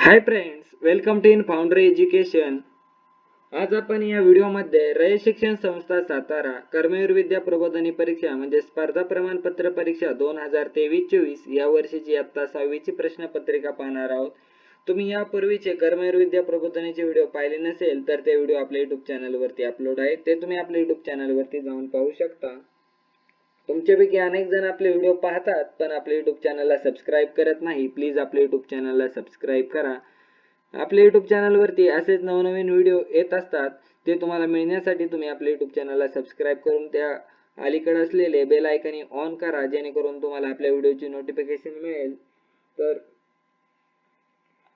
Hi friends welcome to in foundry education आज आपण या व्हिडिओमध्ये रय शिक्षण संस्था सातारा कर्मवीर विद्या प्रबोधनी परीक्षा म्हणजे स्पर्धा प्रमाणपत्र परीक्षा दोन हजार तेवीस चोवीस या वर्षीची आत्ता सहावीची प्रश्नपत्रिका पाहणार आहोत. तुम्ही यापूर्वीचे कर्मवीर विद्या प्रबोधनीचे व्हिडिओ पाहिले नसेल तर ते व्हिडिओ आपल्या युट्यूब चॅनलवरती अपलोड आहेत ते तुम्ही आपल्या युट्यूब चॅनलवरती जाऊन पाहू शकता. तुमच्यापैकी अनेक जण आपले व्हिडिओ पाहतात पण आपल्या युट्यूब चॅनलला सबस्क्राईब करत नाही. प्लीज आपल्या युट्यूब चॅनलला सबस्क्राईब करा. आपल्या युट्यूब चॅनलवरती असेच नवनवीन व्हिडिओ येत असतात ते तुम्हाला मिळण्यासाठी तुम्ही आपल्या युट्यूब चॅनलला सबस्क्राईब करून त्या अलीकडे असलेले बेल आयकनी ऑन करा जेणेकरून तुम्हाला आपल्या व्हिडिओची नोटिफिकेशन मिळेल. तर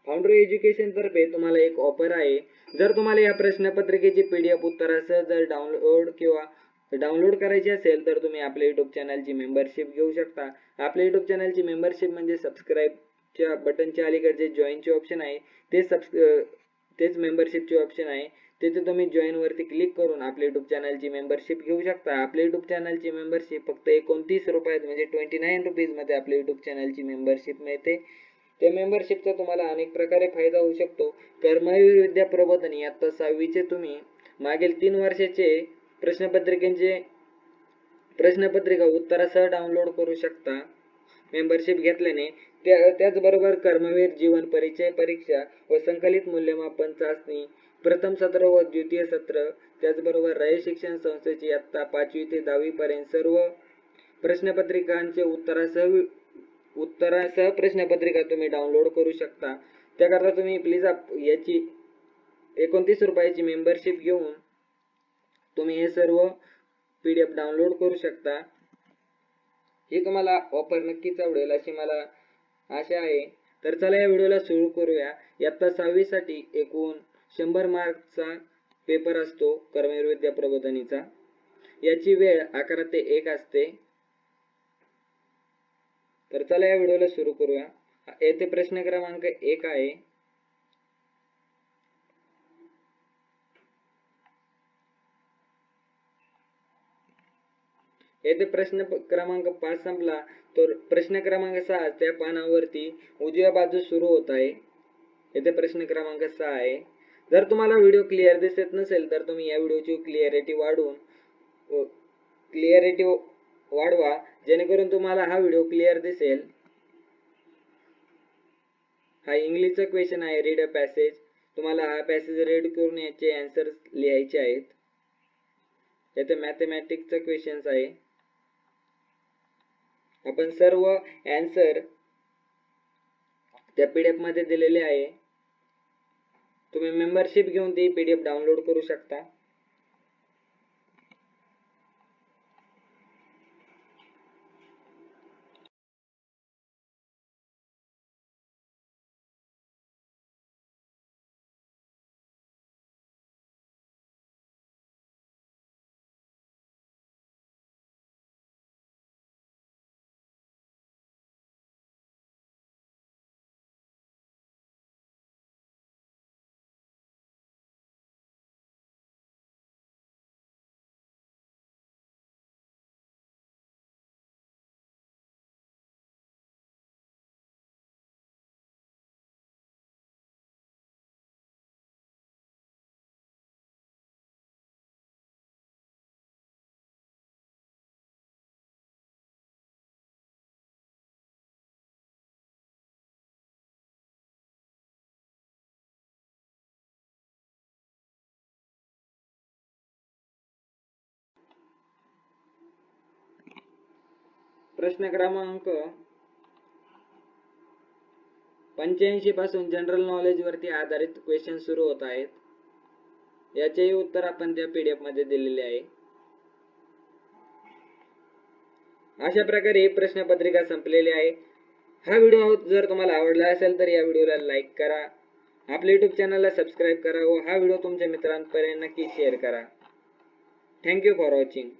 फाउंड्री एज्युकेशन तर्फे तुम्हाला एक ऑफर आहे. जर तुम्हाला या प्रश्नपत्रिकेची पीडीएफ उत्तरासह जर डाउनलोड किंवा डाउनलोड करायची असेल तर तुम्ही आपल्या युट्यूब चॅनलची मेंबरशिप घेऊ शकता. आपल्या युट्यूब चॅनलची मेंबरशिप म्हणजे सबस्क्राईबच्या बटनच्या अलीकडे जे जॉईनचे ऑप्शन आहे. ते सबस् तेच मेंबरशिपचे ऑप्शन आहे. तिथे तुम्ही जॉईनवरती क्लिक करून आपल्या युट्यूब चॅनलची मेंबरशिप घेऊ शकता. आपल्या युट्यूब चॅनलची मेंबरशिप फक्त एकोणतीस रुपयात म्हणजे ट्वेंटी नाईन रुपीजमध्ये आपल्या युट्यूब चॅनलची मेंबरशिप मिळते. त्या मेंबरशिपचा तुम्हाला अनेक प्रकारे फायदा होऊ शकतो. कर्मवीर विद्या प्रबोधनी आता सहावीचे तुम्ही मागील तीन वर्षाचे प्रश्नपत्रिकेचे प्रश्नपत्रिका उत्तरासह डाउनलोड करू शकता. मेंबरशिप घेतल्याने त्या त्याचबरोबर कर्मवीर जीवन परिचय परीक्षा व संकलित मूल्यमापन चाचणी प्रथम सत्र व द्वितीय सत्र त्याचबरोबर रय शिक्षण संस्थेची आत्ता पाचवी ते दहावी पर्यंत सर्व प्रश्नपत्रिकांचे उत्तरासह उत्तरासह प्रश्नपत्रिका तुम्ही डाउनलोड करू शकता. त्याकरता तुम्ही प्लीज याची एकोणतीस रुपयाची मेंबरशिप घेऊन तुम्ही हे सर्व पी डी एफ डाउनलोड करू शकता. ही तुम्हाला ऑफर नक्कीच आवडेल अशी मला आशा आहे. तर चला या व्हिडिओला सुरू करूया. इयत्ता सहावीसाठी एकूण शंभर मार्कचा पेपर असतो कर्मवीर विद्या प्रबोधनीचा. याची वेळ अकरा ते एक असते. तर चला या व्हिडिओला सुरू करूया. येथे प्रश्न क्रमांक एक आहे. येथे प्रश्न क्रमांक पाच संपला. तर प्रश्न क्रमांक सहा त्या पानावरती उजव्या बाजू सुरू होत आहे. येथे प्रश्न क्रमांक सहा आहे. जर तुम्हाला व्हिडिओ क्लिअर दिसत नसेल तर तुम्ही या व्हिडिओची क्लिअरिटी वाढवून क्लिअरिटी वाढवा जेणेकरून तुम्हाला हा व्हिडिओ क्लिअर दिसेल. हा इंग्लिशचा क्वेश्चन आहे रीड अ पॅसेज तुम्हाला हा पॅसेज रीड करून याचे आन्सर लिहायचे आहेत. येथे मॅथमॅटिक्सचा क्वेश्चन्स आहे. आपण सर्व आन्सर त्या पीडीएफमध्ये दिलेले आहे. तुम्ही मेंबरशिप घेऊन ती पीडीएफ डाउनलोड करू शकता. प्रश्न क्रमांक पंच्याऐंशी पासून जनरल नॉलेज वरती आधारित क्वेश्चन सुरू होत आहेत. याचेही उत्तर आपण त्या पीडीएफमध्ये दिलेले आहे. अशा प्रकारे ही प्रश्नपत्रिका संपलेली आहे. हा व्हिडिओ जर तुम्हाला आवडला असेल तर या व्हिडिओला लाईक करा. आपल्या युट्यूब चॅनलला सबस्क्राईब करा व हा व्हिडिओ तुमच्या मित्रांपर्यंत नक्की शेअर करा. Thank you for watching